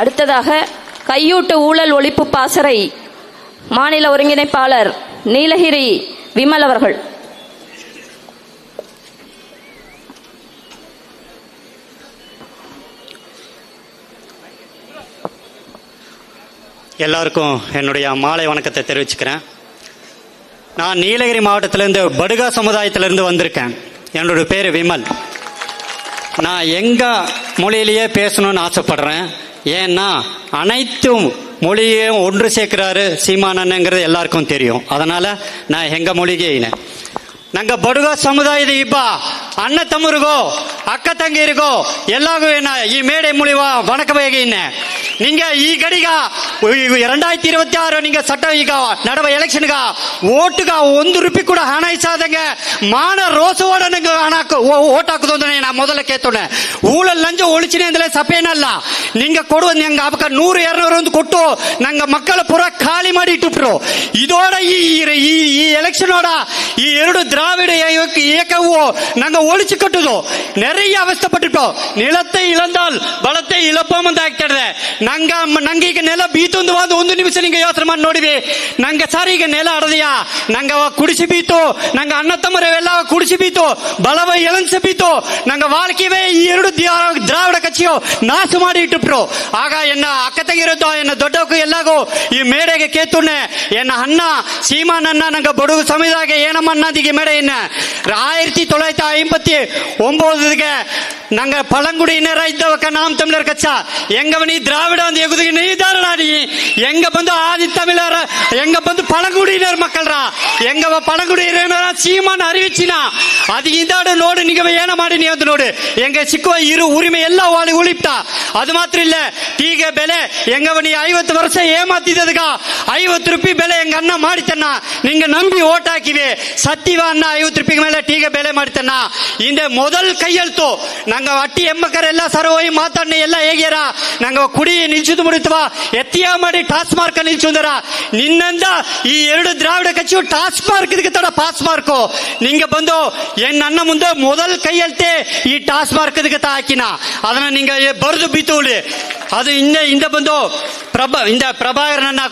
அடுத்ததாக கையூட்டு ஊழல் ஒழிப்பு பாசறை மாநில ஒருங்கிணைப்பாளர் நீலகிரி விமல் அவர்கள். எல்லாருக்கும் என்னுடைய மாலை வணக்கத்தை தெரிவிச்சுக்கிறேன். நான் நீலகிரி மாவட்டத்திலேருந்து படுகா சமுதாயத்திலேருந்து வந்திருக்கேன். என்னோட பேர் விமல். நான் எங்கள் மொழியிலேயே பேசணும்னு ஆசைப்படுறேன். ஏன்னா அனைத்தும் மொழியையும் ஒன்று சேர்க்கிறாரு சீமானங்கிறது எல்லாருக்கும் தெரியும். அதனால நான் எங்க மொழிகேன ನಂಗ ಬಡುಗ ಸಮುದಾಯದ ಇಬ್ಬ ಅಣ್ಣ ತಮ್ಮರಿಗೋ ಅಕ್ಕ ತಂಗಿರಿಗೋ ಎಲ್ಲಾಗೂ ಏನ ಈ ಮೇಡೆ ಮುಳಿವ ವಣಕಬೇಗ ಇನ್ನೆ நீங்க ஈ கடிகா இரண்டாயிரத்தி இருபத்தி ஆறு நீங்க சட்டம் ಈಗ ನಡುವ ಎಲೆಕ್ಷನ್ಗ ಓಟ್ಗ ಒಂದು ರೂಪಾಯಿ ಕೂಡ ಹಣ ಇಸಾದಂಗೆ ಮಾನ ರೋಸೋಡ ನಂಗೆ ಹಣ ಹಾಕು- ಓ- ಓಟ್ ಹಾಕುದು ಅಂತ ನಾ ಮೊದಲ ಕೇತೋಣೆ ಊಳಲ್ಲಿ ಲಂಚ ಒಳಿಚಿನಿ ಅಂದ್ರೆ ಸಪೇನಲ್ಲ ನಿಂಗೆ ಕೊಡುವ ನಂಗೆ ಅವಕ್ಕ ನೂರು ಎರಡ್ನೂರು ಒಂದು ಕೊಟ್ಟು ನಂಗ ಮಕ್ಕಳ ಪುರ ಖಾಲಿ ಮಾಡಿ ಇಟ್ಟುಬಿಟ್ರು ಇದೋಡ ಈ ಈ- ಈ ಈ ಎಲೆಕ್ಷನ್ ಓಡ ಈ ಎರಡು திராவிட ஏக- இயக்கவோ நாங்க ஒழிச்சு கட்டுதோ நிறைய அவஸ்தப்பட்டுட்டோம் நிலத்தை இழந்தால் பலத்தை இழப்போம் ಅಂತ ಆಗ್ತದೆ ನಂಗ ನಂಗ ಈಗ ನೆಲ ಬೀತೊಂದು ಒಂದು ಒಂದು ನಿಮಿಷ ನಿಂಗೆ ಯೋಚನೆ ಮಾಡಿ ನೋಡಿವಿ ನಂಗ ಸರ್ ಈಗ ನೆಲ ಅಡದೆಯಾ ನಂಗ ಅವ ಕುಡಿಸಿ ಬೀತು ನಂಗ ಅಣ್ಣ ತಮ್ಮರೆಲ್ಲ ಕುಡಿಸಿ ಬೀತು ಬಲವ ಎಳನ್ಸಿ ಬೀತು ನಂಗ வாழ்க்கையவே ಈ ಎರಡು ದ್ರಾ- ದ್ರಾವಿಡ ಕಚ್ಚಿಯೋ ನಾಶ ಮಾಡಿ ಇಟ್ಟುಬಿಟ್ರು ಆಗ ಎನ್ನ ಅಕ್ಕ ತಂಗಿರೋದು ಎನ್ನ ದೊಡ್ಡಕ್ಕೂ ಎಲ್ಲಾಗೂ ಈ ಮೇಡೆಗೆ ಕೇತುಣ್ಣೆ ಎನ್ನ ಅಣ್ಣ ಸೀಮಾನನ್ನ ನಂಗ ಬಡುಗು ಸಮಯದಾಗ ಏನಮ್ಮ ಅನ್ನೋದಿಗೆ ಮೇಡೆ என்ன ஆயிரத்தி தொள்ளாயிரத்தி ஐம்பத்தி ஒன்பதுக்கு நாங்க பழங்குடியினர் ಐದವ ನಾಮ್ ತಮಿಳರ್ ಕಚ್ಚ ಹೆಂಗ ಬನ್ನಿ ದ್ರಾವಿಡ ಒಂದು ಎಗುದಿಗೆ ನೀದಾರಣಿ ಹೆಂಗ ಬಂದು ಆದಿ தமிழர் எங்க வந்து பழங்குடியினர் மக்கள்ரா எங்க பழங்குடியினர் சீமான் அறிவிச்சினா அது இந்தாடு நோடு நீங்க ஏன ಮಾಡಿ ನೀ ಅದು ನೋಡು ಹೆಂಗ ಸಿಕ್ಕುವ ಇರು ಉರಿಮೆ ಎಲ್ಲ ವಾಳಿ ಉಳಿಪ್ತಾ ಅದು ಮಾತ್ರ ಇಲ್ಲ ಈಗ ಬೆಲೆ ಹೆಂಗ ಬನ್ನಿ ಐವತ್ತು ವರ್ಷ ಏಮಾತಿದ್ದದಕ್ಕ ಐವತ್ತು ರೂಪಾಯಿ ಬೆಲೆ ಹೆಂಗ ಅನ್ನ ಮಾಡಿತನ್ನ ನಿಂಗೆ ನಂಬಿ ಓಟ್ ಹಾಕಿವೆ ಸತ್ಯವ ಅನ್ನ ಐವತ್ತು ರೂಪಾಯಿ ಮೇಲೆ ಟೀಗೆ ಬೆಲೆ ಮಾಡಿತನ್ನ ಹಿಂದೆ ಮೊದಲ್ ಕೈಯೆಳ್ತು ನಂಗ ಅಟ್ಟಿ ಎಮ್ಮಕರೆಲ್ಲ ಸರೋಯಿ ಮಾತಾಡ್ನ ಎಲ್ಲ ಹೇಗ್ಯಾರ ನಂಗ ಕುಡಿ ನಿಲ್ಸುದು ಮುಡಿತವ ಎತ್ತಿಯ ಮಾಡಿ ಟಾಸ್ ಮಾರ್ಕ್ ನಿಲ್ಸುಂದರ ನಿನ್ನಂದ ಈ ಎರಡು ದ್ರಾವಿಡ ಕಚ್ಚು ಟಾಸ್ ಮಾರ್ಕ್ ಇದಕ್ಕೆ ತಡ ಪಾಸ್ ಮಾರ್ಕು ನಿಂಗೆ ಬಂದು ಎನ್ ನನ್ನ ಮುಂದೆ ಮೊದಲ್ ಕೈಯಲ್ತೆ ಈ ಟಾಸ್ ಮಾರ್ಕ್ ಇದಕ್ಕೆ ತಾ ಹಾಕಿನ ಅದನ್ನ ನಿಂಗ ಬರೆದು ಬೀತುಳಿ அது இந்த இந்த ಬಂದು ಪ್ರಭಾ ಇಂದ ಪ್ರಭಾಕರನ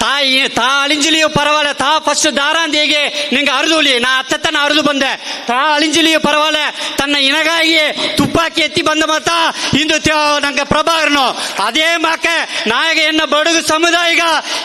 ತಾಯಿ ತಾ ಅಳಿಂಜಲಿಯು ಪರವಾಲ ತಾ ಫಸ್ಟ್ ದಾರಾಂದಿಗೆ ನಿಂಗೆ ಅರಿದುಲಿ ನಾ ಅತ್ತನ ಅರಿದು ಬಂದೆ ತಾ ಅಳಿಂಜಲಿಯು ಪರವಾಲ ತನ್ನ ಇನಗಾಗಿ ತುಪ್ಪಾಕಿ ಎತ್ತಿ ಬಂದ ಮತ ಇಂದು ನಂಗೆ ಪ್ರಭಾಕರನು ಅದೇ ಮಾಕ ನಾಯಕ ಎನ್ನ ಬಡುಗು ಸಮುದಾಯಿಗ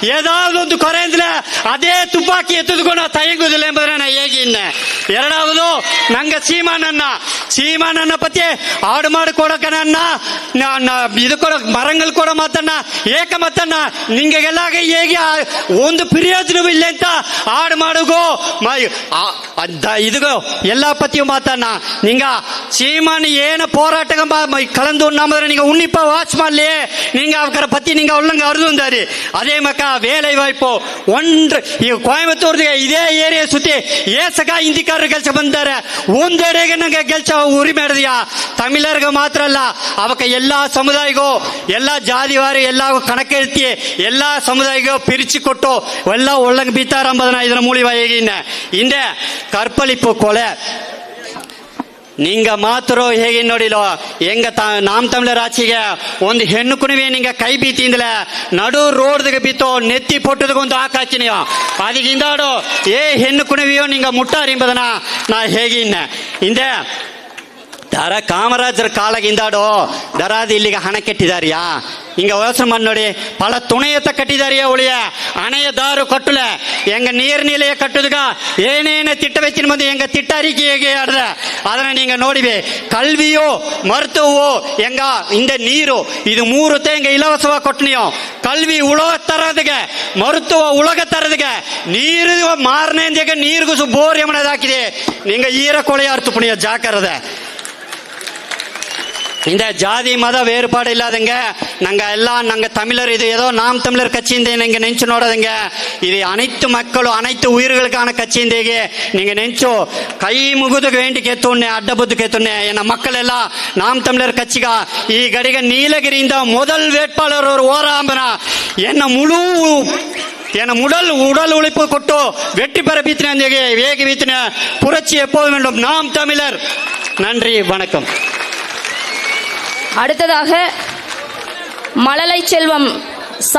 ಏದಾವದೊಂದು ಕೊರೆ ಅಂದ್ರೆ ಅದೇ ತುಪ್ಪಾಕಿ ಎತ್ತಿದುಕೊಂಡು ತಯಂಗುದಿಲ್ಲ ಎಂಬುದನ್ನ ನಾ ಹೇಗೆ ಇನ್ನೆ ಎರಡಾವದು ನಂಗೆ ಸೀಮಾನನ್ನ ಸೀಮಾನನ್ನ ಪತಿ ಆಡು ಮಾಡಿ ಕೊಡಕ ನನ್ನ ಇದು ಕೊಡಕ್ ಮರಂಗಲ್ ಕೊಡ ಮಾತನ್ನ ಏಕ ಮಾತನ್ನ ನಿಂಗೆಲ್ಲ ಹೇಗೆ ಆ- ಒಂದು ಪ್ರಯೋಜನವೂ ಇಲ್ಲ ಅಂತ ಆಡು ಮಾಡುಗೋ ಮ- ಆ- ಅದ್ದ ಇದುಗೋ ಎಲ್ಲ ಪತಿಯು ಮಾತನ್ನ ನಿಂಗ ಸೀಮಾನ್ ಏನ போராட்டம் கலந்து உண்ணாம நீங்க உன்னிப்பா வாட்ச் ಮಾಡಲಿ நீங்க அவக்கற பத்தி நீங்க ஒழுங்க அருதுந்தாரு அதே மக்க வேலை வாய்ப்பு ஒன்று ಈ ಕೊಯಮತ್ತೂರ್ ಇದೇ ಏರಿಯಾ ಸುತ್ತಿ ಏಸಗ ಹಿಂದಿಕಾರರು ಕೆಲಸ ಬಂದಾರೆ ಒಂದೆಡೆಗೆ ನಂಗೆ ಕೆಲಸ ಉರಿ ಮಾಡಿದ್ಯಾ ತಮಿಳರಿಗೆ ಮಾತ್ರ ಅಲ್ಲ ಅವಕ್ಕೆ ಎಲ್ಲಾ ಸಮುದಾಯಗೂ ಎಲ್ಲಾ ಜಾತಿವಾರಿ ಎಲ್ಲ ಕಣಕ್ಕೆಳ್ತಿ ಎಲ್ಲಾ ಸಮುದಾಯಗೂ ಪಿರಿಚಿ ಕೊಟ್ಟು ಎಲ್ಲ ಒಳ್ಳಂಗೆ ಬೀತಾರ ಎಂಬುದನ್ನ ಇದರ ಮೂಲಿವ ಹೇಗಿನ್ನ ಹಿಂದೆ ಕರ್ಪಳಿಪ್ಪು ಕೊಲೆ ನಿಂಗ ಮಾತರು ಹೇಗೆ ನೋಡಿಲೋ ಹೆಂಗ ತ ನಾಮ್ ತಮಿಳರ ಆಚೆಗೆ ಒಂದು ಹೆಣ್ಣು ಕುಣಿವೆ ನಿಂಗ ಕೈ ಬೀತಿಂದಲೆ ನಡು ರೋಡ್ದಾಗ ಬಿತ್ತು ನೆತ್ತಿ ಪೊಟ್ಟದಗೊಂದು ಹಾಕಾಕಿನಿಯೋ ಅದಕ್ಕೆ ಹಿಂದಾಡು ಏ ಹೆಣ್ಣು ಕುಣಿವೆಯೋ ನಿಂಗ ಮುಟ್ಟಾರಿ ಎಂಬುದನ್ನ ನಾ ಹೇಗೆ ಇನ್ನ ಹಿಂದೆ தர காமராஜர் ಕಾಲಾಗ ಹಿಂದಾಡು ದರಾದಿ ಇಲ್ಲಿಗೆ அணை கட்டிதாரியா? ಹಿಂಗ ಯೋಚನೆ ಮಾಡಿ பல துணையத்தை ತುಣೆಯತ್ತ ಕಟ್ಟಿದಾರಿಯ ಉಳಿಯ ಹಣೆಯ ದಾರು ಕಟ್ಟುಲೆ ಹೆಂಗ ನೀರ್ನಿಲೆಯ ಕಟ್ಟುದಗ ಏನೇನು திட்ட வச்சின் போது எங்க திட்டறிக்கையே அதனை நீங்க நோடிவே. கல்வியோ மருத்துவோ எங்க இந்த நீரோ இது மூறுத்தை எங்க இலவசமா கொட்டினியும் கல்வி உலக தரதுக மருத்துவ உலக தரதுக நீரு மாறினேன் நீருக்கு போர் எமனதாக்கிதே நீங்க ஈரக்கொலையா அறுத்து புனிய ஜாக்கிரதை. இந்த ஜாதி மத வேறுபாடு இல்லாதங்க. நாங்க எல்லாம் நாங்க தமிழர் இது ஏதோ நாம் தமிழர் கட்சி நீங்க நினைச்சு நோடாதுங்க. இது அனைத்து மக்களும் அனைத்து உயிர்களுக்கான கட்சி நீங்க நினைச்சோ கை ಮುಗಿದಕ್ಕೆ ವೇಂಟಿ ಕೆತ್ತೊನ್ನೆ ಅಡ್ಡ ಬದ್ದು ಕೆತ್ತೊನ್ನೆ ಎನ್ನ ಮಕ್ಕಳೆಲ್ಲ ನಾಮ್ ತಮಿಳರ್ ಕಚ್ಚಿಗ ಈ ಗಡಿಗೆ ನೀಲಗಿರಿಯಿಂದ முதல் வேட்பாளர் ஒரு ஓராம்பனா. ಎನ್ನ முழு என உடல் உடல் உழைப்பு கொட்டோ வெற்றி பெற வீத்தின வேக வீத்தின புரட்சி எப்போது வேண்டும்? நாம் தமிழர். நன்றி வணக்கம். அடுத்ததாக மழலை செல்வம் ச